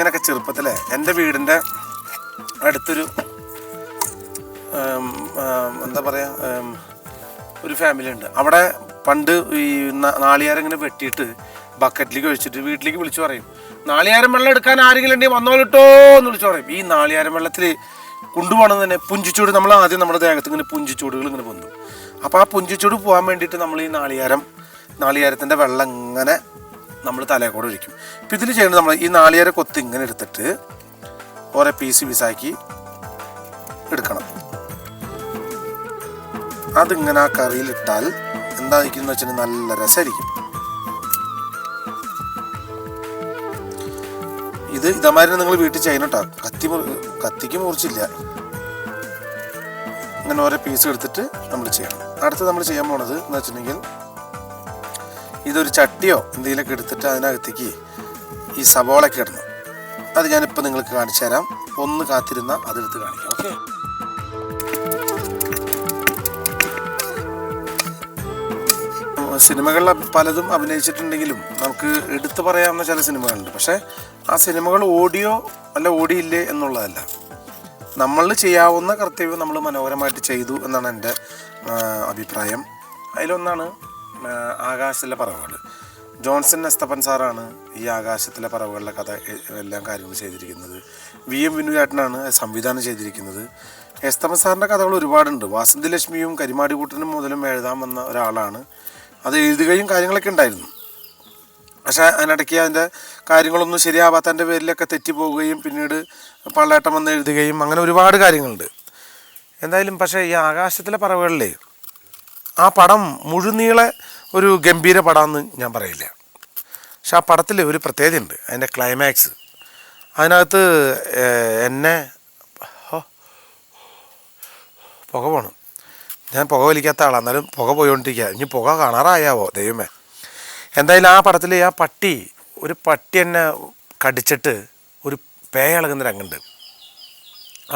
ഇങ്ങനെയൊക്കെ ചെറുപ്പത്തിലെ എന്റെ വീടിന്റെ അടുത്തൊരു എന്താ പറയുക ഒരു ഫാമിലി ഉണ്ട്. അവിടെ പണ്ട് ഈ നാളികേരം ഇങ്ങനെ വെട്ടിയിട്ട് ബക്കറ്റിലേക്ക് ഒഴിച്ചിട്ട് വീട്ടിലേക്ക് വിളിച്ചു പറയും. നാളികേരം വെള്ളം എടുക്കാൻ ആരെങ്കിലും ഉണ്ടെങ്കിൽ വന്നോളിട്ടോ എന്ന് വിളിച്ചു പറയും. ഈ നാളികേരം വെള്ളത്തിൽ കൊണ്ടുപോകണം തന്നെ പുഞ്ചിച്ചൂട്. നമ്മൾ ആദ്യം നമ്മുടെ ദേഹത്ത് ഇങ്ങനെ പുഞ്ചിച്ചൂടുകൾ ഇങ്ങനെ പൊന്തും. അപ്പോൾ ആ പുഞ്ചിച്ചൂട് പോകാൻ വേണ്ടിയിട്ട് നമ്മൾ ഈ നാളികേരം നാളികേരത്തിന്റെ വെള്ളം ഇങ്ങനെ നമ്മൾ തലയിൽ കൂടെ ഒഴിക്കും. ഇപ്പം ഇതിൽ ചെയ്യുന്നത് നമ്മൾ ഈ നാളികേര കൊത്ത് ഇങ്ങനെ എടുത്തിട്ട് ഓരോ പീസ് പീസാക്കി എടുക്കണം. അതിങ്ങനെ ആ കറിയിലിട്ടാൽ എന്തായിരിക്കും എന്ന് വെച്ചാൽ നല്ല രസമായിരിക്കും. ഇത് ഇതമാതിരി നിങ്ങൾ വീട്ടിൽ ചെയ്യണം കേട്ടോ കത്തി കത്തിക്ക് മുറിച്ചില്ല. ഇങ്ങനെ ഓരോ പീസ് എടുത്തിട്ട് നമ്മൾ ചെയ്യണം. അടുത്ത് നമ്മൾ ചെയ്യാൻ പോണത് എന്ന് വെച്ചിട്ടുണ്ടെങ്കിൽ ഇതൊരു ചട്ടിയോ എന്തെങ്കിലുമൊക്കെ എടുത്തിട്ട് അതിനകത്തേക്ക് ഈ സവോളയൊക്കെ ഇടണം. അത് ഞാനിപ്പോൾ നിങ്ങൾക്ക് കാണിച്ചു തരാം. ഒന്ന് കാത്തിരുന്ന അതെടുത്ത് കാണിക്കാം ഓക്കെ? സിനിമകളിൽ പലതും അഭിനയിച്ചിട്ടുണ്ടെങ്കിലും നമുക്ക് എടുത്തു പറയാവുന്ന ചില സിനിമകളുണ്ട്. പക്ഷേ ആ സിനിമകൾ ഓഡിയോ അല്ല ഓടിയില്ലേ എന്നുള്ളതല്ല. നമ്മൾ ചെയ്യാവുന്ന കർത്തവ്യം നമ്മൾ മനോഹരമായിട്ട് ചെയ്തു എന്നാണ് എന്റെ അഭിപ്രായം. അതിലൊന്നാണ് ആകാശത്തിലെ പറവുകൾ ജോൺസൺ എസ്തപ്പൻ സാറാണ് ഈ ആകാശത്തിലെ പറവുകളുടെ കഥ എല്ലാം കാര്യങ്ങൾ ചെയ്തിരിക്കുന്നത്. വി എം വിനുചേട്ടനാണ് സംവിധാനം ചെയ്തിരിക്കുന്നത്. എസ്തപ്പൻ സാറിന്റെ കഥകൾ ഒരുപാടുണ്ട്. വാസന്തി ലക്ഷ്മിയും കരിമാടികൂട്ടനും മുതലും എഴുതാൻ വന്ന ഒരാളാണ്. അത് എഴുതുകയും കാര്യങ്ങളൊക്കെ ഉണ്ടായിരുന്നു. പക്ഷേ അതിനിടയ്ക്ക് അതിന്റെ കാര്യങ്ങളൊന്നും ശരിയാവാത്തതിന്റെ പേരിലൊക്കെ തെറ്റിപ്പോവുകയും പിന്നീട് പള്ളേട്ടം വന്ന് എഴുതുകയും അങ്ങനെ ഒരുപാട് കാര്യങ്ങളുണ്ട്. എന്തായാലും പക്ഷേ ഈ ആകാശത്തിലെ പറവുകളിലെ ആ പടം മുഴുനീളെ ഒരു ഗംഭീര പടമെന്ന് ഞാൻ പറയില്ല. പക്ഷെ ആ പടത്തിൽ ഒരു പ്രത്യേകതയുണ്ട്. അതിന്റെ ക്ലൈമാക്സ് അതിനകത്ത് എന്നെ പുക പോകണം ഞാൻ പുക വലിക്കാത്ത ആളാണ് എന്നാലും പുക പോയിക്കൊണ്ടിരിക്കുക ഇനി പുക കാണാറായാവോ? ദൈവമേ. എന്തായാലും ആ പടത്തിൽ ആ പട്ടി ഒരു പട്ടി എന്നെ കടിച്ചിട്ട് ഒരു പേ ഇളകുന്ന രംഗമുണ്ട്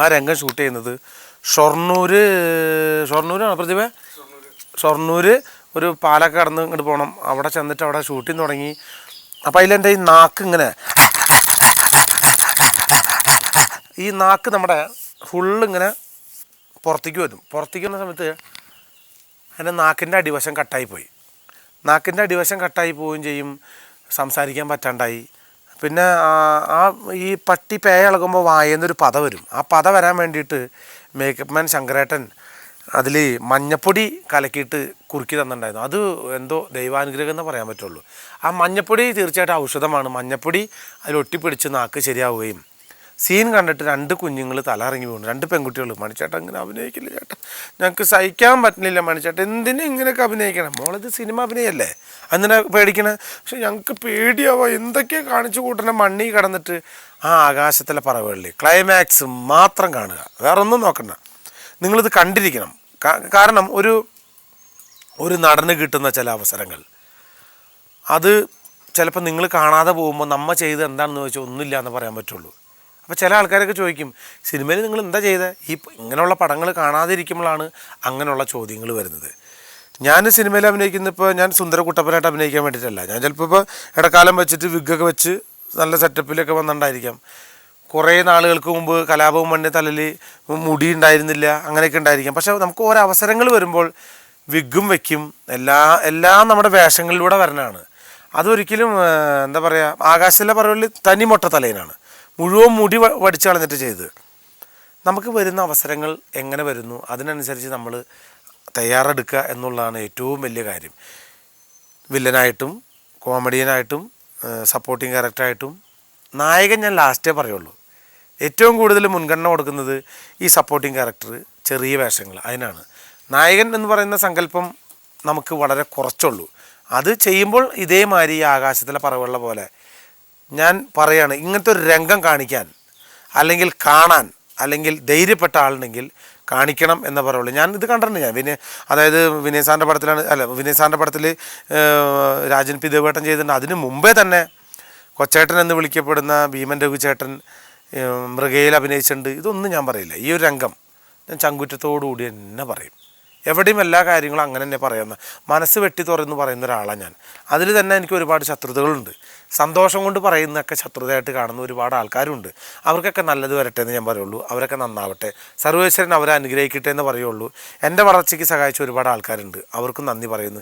ആ രംഗം ഷൂട്ട് ചെയ്യുന്നത് ഷൊർണൂർ ഷൊർണൂരാണോ പ്രതിഭ? ഷൊർണൂർ ഒരു പാലൊക്കെ കടന്ന് ഇങ്ങോട്ട് പോകണം അവിടെ ചെന്നിട്ട് അവിടെ ഷൂട്ടിങ് തുടങ്ങി. അപ്പോൾ അതിലെന്റെ ഈ നാക്ക് ഇങ്ങനെ ഈ നാക്ക് നമ്മുടെ ഫുള്ള് ഇങ്ങനെ പുറത്തേക്ക് വരും. പുറത്തേക്ക് വന്ന സമയത്ത് എന്റെ നാക്കിന്റെ അടിവശം കട്ടായി പോയി. നാക്കിന്റെ അടിവശം കട്ടായി പോവുകയും ചെയ്യും. സംസാരിക്കാൻ പറ്റാണ്ടായി. പിന്നെ ആ ഈ പട്ടി പേയ ഇളകുമ്പോൾ വായെന്നൊരു പത വരും. ആ പത വരാൻ വേണ്ടിയിട്ട് മേക്കപ്പ് മാൻ ശങ്കരേട്ടൻ അതിൽ മഞ്ഞപ്പൊടി കലക്കിയിട്ട് കുറുക്കി തന്നിട്ടുണ്ടായിരുന്നു. അത് എന്തോ ദൈവാനുഗ്രഹം എന്ന് പറയാൻ പറ്റുള്ളൂ. ആ മഞ്ഞപ്പൊടി തീർച്ചയായിട്ടും ഔഷധമാണ്. മഞ്ഞപ്പൊടി അതിൽ ഒട്ടിപ്പിടിച്ച് നാക്ക് ശരിയാവുകയും സീൻ കണ്ടിട്ട് രണ്ട് കുഞ്ഞുങ്ങൾ തലയിറങ്ങി വീണു. രണ്ട് പെൺകുട്ടികൾ മണിച്ചേട്ടൻ ഇങ്ങനെ അഭിനയിക്കില്ല ചേട്ടാ? ഞങ്ങൾക്ക് സഹിക്കാൻ പറ്റുന്നില്ല മണിച്ചേട്ടൻ. എന്തിനാ ഇങ്ങനെയൊക്കെ അഭിനയിക്കണം? മോളത് സിനിമ അഭിനയല്ലേ? അങ്ങനെ പേടിക്കണേ? പക്ഷെ ഞങ്ങൾക്ക് പേടിയാവോ. എന്തൊക്കെ കാണിച്ചു കൂട്ടണ മണ്ണി കടന്നിട്ട്? ആ ആകാശത്തിലെ പറവുകളിൽ ക്ലൈമാക്സ് മാത്രം കാണുക. വേറൊന്നും നോക്കണ്ട. നിങ്ങളിത് കണ്ടിരിക്കണം. കാരണം ഒരു ഒരു നടന് കിട്ടുന്ന ചില അവസരങ്ങൾ. അത് ചിലപ്പോൾ നിങ്ങൾ കാണാതെ പോകുമ്പോൾ നമ്മൾ ചെയ്ത് എന്താണെന്ന് ചോദിച്ചാൽ ഒന്നുമില്ല എന്ന് പറയാൻ പറ്റുള്ളൂ. അപ്പോൾ ചില ആൾക്കാരൊക്കെ ചോദിക്കും സിനിമയിൽ നിങ്ങൾ എന്താ ചെയ്തത് ഈ ഇങ്ങനെയുള്ള പടങ്ങൾ കാണാതിരിക്കുമ്പോഴാണ് അങ്ങനെയുള്ള ചോദ്യങ്ങൾ വരുന്നത്. ഞാൻ സിനിമയിൽ അഭിനയിക്കുന്ന ഇപ്പോൾ ഞാൻ സുന്ദര കുട്ടപ്പനായിട്ട് അഭിനയിക്കാൻ വേണ്ടിയിട്ടല്ല. ഞാൻ ചിലപ്പോൾ ഇപ്പോൾ ഇടക്കാലം വെച്ചിട്ട് വിഗൊക്കെ വെച്ച് നല്ല സെറ്റപ്പിലൊക്കെ വന്നിട്ടുണ്ടായിരിക്കാം. കുറേ നാളുകൾക്ക് മുമ്പ് കലാപവും മണ്ണിന്റെ തലയിൽ മുടി ഉണ്ടായിരുന്നില്ല അങ്ങനെയൊക്കെ ഉണ്ടായിരിക്കാം. പക്ഷേ നമുക്ക് ഓരോ അവസരങ്ങൾ വരുമ്പോൾ വിഗും വയ്ക്കും എല്ലാ എല്ലാം നമ്മുടെ വേഷങ്ങളിലൂടെ വരണതാണ് അതൊരിക്കലും എന്താ പറയുക ആകാശത്തിലെ പറവിൽ തനി മൊട്ട തലയിനാണ്. മുഴുവൻ മുടി വടിച്ചു കളഞ്ഞിട്ട് ചെയ്ത്. നമുക്ക് വരുന്ന അവസരങ്ങൾ എങ്ങനെ വരുന്നു? അതിനനുസരിച്ച് നമ്മൾ തയ്യാറെടുക്കുക എന്നുള്ളതാണ് ഏറ്റവും വലിയ കാര്യം. വില്ലനായിട്ടും കോമഡിയനായിട്ടും സപ്പോർട്ടിങ് ക്യാരക്ടറായിട്ടും നായകൻ ഞാൻ ലാസ്റ്റേ പറയുള്ളൂ. ഏറ്റവും കൂടുതൽ മുൻഗണന കൊടുക്കുന്നത് ഈ സപ്പോർട്ടിങ് ക്യാരക്ടർ ചെറിയ വേഷങ്ങൾ അതിനാണ്. നായകൻ എന്ന് പറയുന്ന സങ്കല്പം നമുക്ക് വളരെ കുറച്ചുള്ളൂ. അത് ചെയ്യുമ്പോൾ ഇതേമാതിരി ഈ ആകാശത്തിലെ പറവുള്ള പോലെ ഞാൻ പറയാണ് ഇങ്ങനത്തെ ഒരു രംഗം കാണിക്കാൻ അല്ലെങ്കിൽ കാണാൻ അല്ലെങ്കിൽ ധൈര്യപ്പെട്ട ആളുണ്ടെങ്കിൽ കാണിക്കണം എന്ന് പറയുള്ളൂ. ഞാൻ ഇത് കണ്ടിട്ടുണ്ട് ഞാൻ. വിനയ അതായത് വിനയ സാറിന്റെ പടത്തിലാണ് അല്ല വിനയ സാറിന്റെ പടത്തിൽ രാജൻ പി ചെയ്തിട്ടുണ്ട്. അതിന് മുമ്പേ തന്നെ കൊച്ചേട്ടൻ എന്ന് വിളിക്കപ്പെടുന്ന ഭീമൻ രഘുചേട്ടൻ മൃഗയിൽ അഭിനയിച്ചിട്ടുണ്ട്. ഇതൊന്നും ഞാൻ പറയില്ല. ഈ ഒരു രംഗം ഞാൻ ചങ്കുറ്റത്തോടു കൂടി തന്നെ പറയും. എവിടെയും എല്ലാ കാര്യങ്ങളും അങ്ങനെ തന്നെ പറയുന്ന മനസ്സ് വെട്ടി തുറന്ന് പറയുന്ന ഒരാളാണ് ഞാൻ. അതിൽ തന്നെ എനിക്ക് ഒരുപാട് ശത്രുതകളുണ്ട്. സന്തോഷം കൊണ്ട് പറയുന്നതൊക്കെ ശത്രുതയായിട്ട് കാണുന്ന ഒരുപാട് ആൾക്കാരുണ്ട്. അവർക്കൊക്കെ നല്ലത് വരട്ടെ എന്ന് ഞാൻ പറയുള്ളൂ. അവരൊക്കെ നന്നാവട്ടെ. സർവേശ്വരൻ അവരെ അനുഗ്രഹിക്കട്ടെ എന്ന് പറയുള്ളൂ. എന്റെ വളർച്ചയ്ക്ക് സഹായിച്ച ഒരുപാട് ആൾക്കാരുണ്ട്. അവർക്കും നന്ദി പറയുന്നു.